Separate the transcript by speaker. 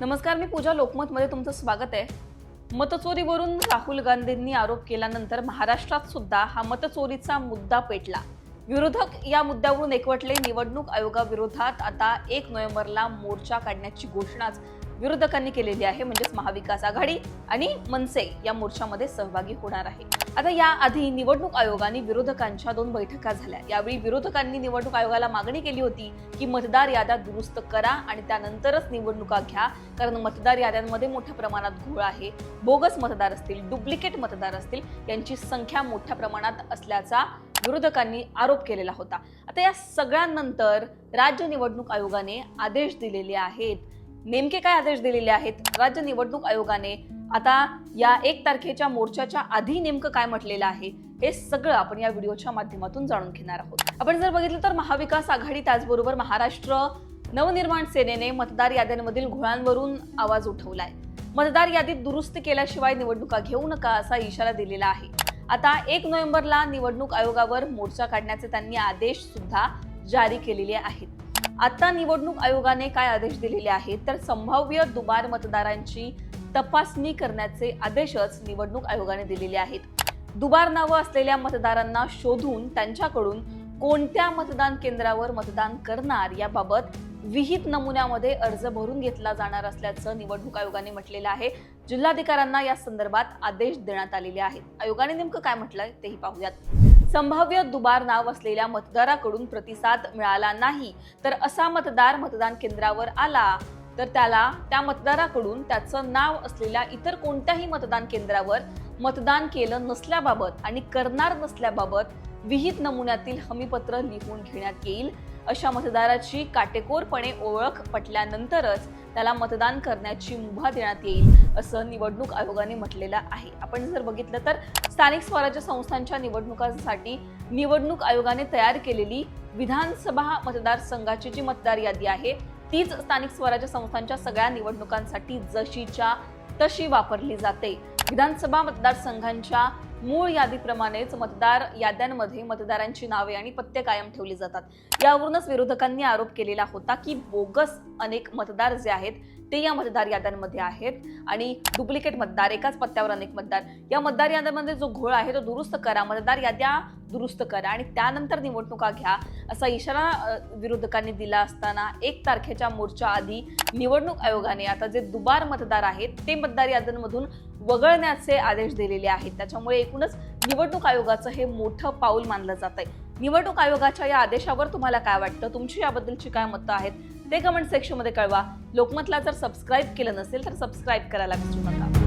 Speaker 1: नमस्कार मी पूजा लोकमतमध्ये तुमचं स्वागत आहे. मतचोरीवरून राहुल गांधींनी आरोप केल्यानंतर महाराष्ट्रात सुद्धा हा मतचोरीचा मुद्दा पेटला. विरोधक या मुद्द्यावरून एकवटले निवडणूक आयोगाविरोधात आता एक नोव्हेंबरला मोर्चा काढण्याची घोषणाच विरोधकांनी केलेली आहे म्हणजेच महाविकास आघाडी आणि मनसे या मोर्चामध्ये सहभागी होणार आहे. आता याआधी निवडणूक आयोगाने विरोधकांच्या दोन बैठका झाल्या. यावेळी विरोधकांनी निवडणूक आयोगाला मागणी केली होती की मतदार याद्या दुरुस्त करा आणि त्यानंतरच निवडणुका घ्या. कारण मतदार याद्यांमध्ये मोठ्या प्रमाणात घोळ आहे. बोगस मतदार असतील डुप्लिकेट मतदार असतील यांची संख्या मोठ्या प्रमाणात असल्याचा विरोधकांनी आरोप केलेला होता. आता या सगळ्यांनंतर राज्य निवडणूक आयोगाने आदेश दिलेले आहेत. नेमके काय आदेश दिलेले आहेत? राज्य निवडणूक आयोगाने आता या एक तारखेच्या मोर्चाच्या आधी नेमकं काय म्हटलेलं आहे हे सगळं आपण या व्हिडिओच्या माध्यमातून जाणून घेणार आहोत. आपण जर बघितलं तर महाविकास आघाडी त्याचबरोबर महाराष्ट्र नवनिर्माण सेनेने मतदार याद्यांमधील घोळांवरून आवाज उठवलाय. मतदार यादीत दुरुस्त केल्याशिवाय निवडणुका घेऊ नका असा इशारा दिलेला आहे. आता एक नोव्हेंबरला निवडणूक आयोगावर मोर्चा काढण्याचे त्यांनी आदेश सुद्धा जारी केलेले आहेत. आता निवडणूक आयोगाने काय आदेश दिलेले आहेत तर संभाव्य दुबार मतदारांची तपासणी करण्याचे आदेशच निवडणूक आयोगाने दिलेले आहेत. दुबार नावं असलेल्या मतदारांना शोधून त्यांच्याकडून कोणत्या मतदान केंद्रावर मतदान करणार याबाबत विहित नमुन्यामध्ये अर्ज भरून घेतला जाणार असल्याचं निवडणूक आयोगाने म्हटलेलं आहे. जिल्हाधिकाऱ्यांना या संदर्भात आदेश देण्यात आलेले आहेत. आयोगाने नेमकं काय म्हटलंय तेही पाहूयात. संभाव्य दुबार नाव असलेल्या मतदाराकडून प्रतिसाद मिळाला नाही तर असा मतदार मतदान केंद्रावर आला तर त्याला त्या मतदाराकडून त्याचं नाव असलेल्या इतर कोणत्याही मतदान केंद्रावर मतदान केलं नसल्याबाबत आणि करणार नसल्याबाबत विहित नमुन्यातील हमीपत्र लिहून घेण्यात येईल. अशा मतदाराची काटेकोरपणे ओळख पटल्यानंतरच त्याला मतदान करण्याची मुभा देण्यात येईल असं निवडणूक आयोगाने म्हटलेलं आहे. आपण जर बघितलं तर स्थानिक स्वराज्य संस्थांच्या निवडणुकांसाठी निवडणूक आयोगाने तयार केलेली विधानसभा मतदारसंघाची जी मतदार यादी आहे तीच स्थानिक स्वराज्य संस्थांच्या सगळ्या निवडणुकांसाठी जशीच्या तशी वापरली जाते. विधानसभा मतदारसंघांच्या मूळ यादीप्रमाणेच मतदार याद्यांमध्ये मतदारांची नावे आणि पत्ते कायम ठेवली जातात. यावरूनच विरोधकांनी आरोप केलेला होता की बोगस अनेक मतदार जे आहेत ते या मतदार याद्यांमध्ये आहेत. आणि डुप्लिकेट मतदार एकाच पत्त्यावर अनेक मतदार. या मतदार याद्यांमध्ये जो घोळ आहे तो दुरुस्त करा. मतदार याद्या दुरुस्त करा. आणि त्यानंतर निवडणुका घ्या असा इशारा विरोधकांनी दिला असताना एक तारखेच्या मोर्चा आधी निवडणूक आयोगाने आता जे दुबार मतदार आहेत ते मतदार याद्यांमधून वगळण्याचे आदेश दिलेले आहेत. त्याच्यामुळे एकूणच निवडणूक आयोगाचं हे मोठं पाऊल मानलं जात आहे निवडणूक आयोगाच्या या आदेशावर तुम्हाला काय वाटतं? तुमची याबद्दलची काय मतं आहेत? ते कमेंट सेक्शनमध्ये कळवा. लोकमतला जर सबस्क्राईब केलं नसेल तर सबस्क्राईब करायला विसरू नका.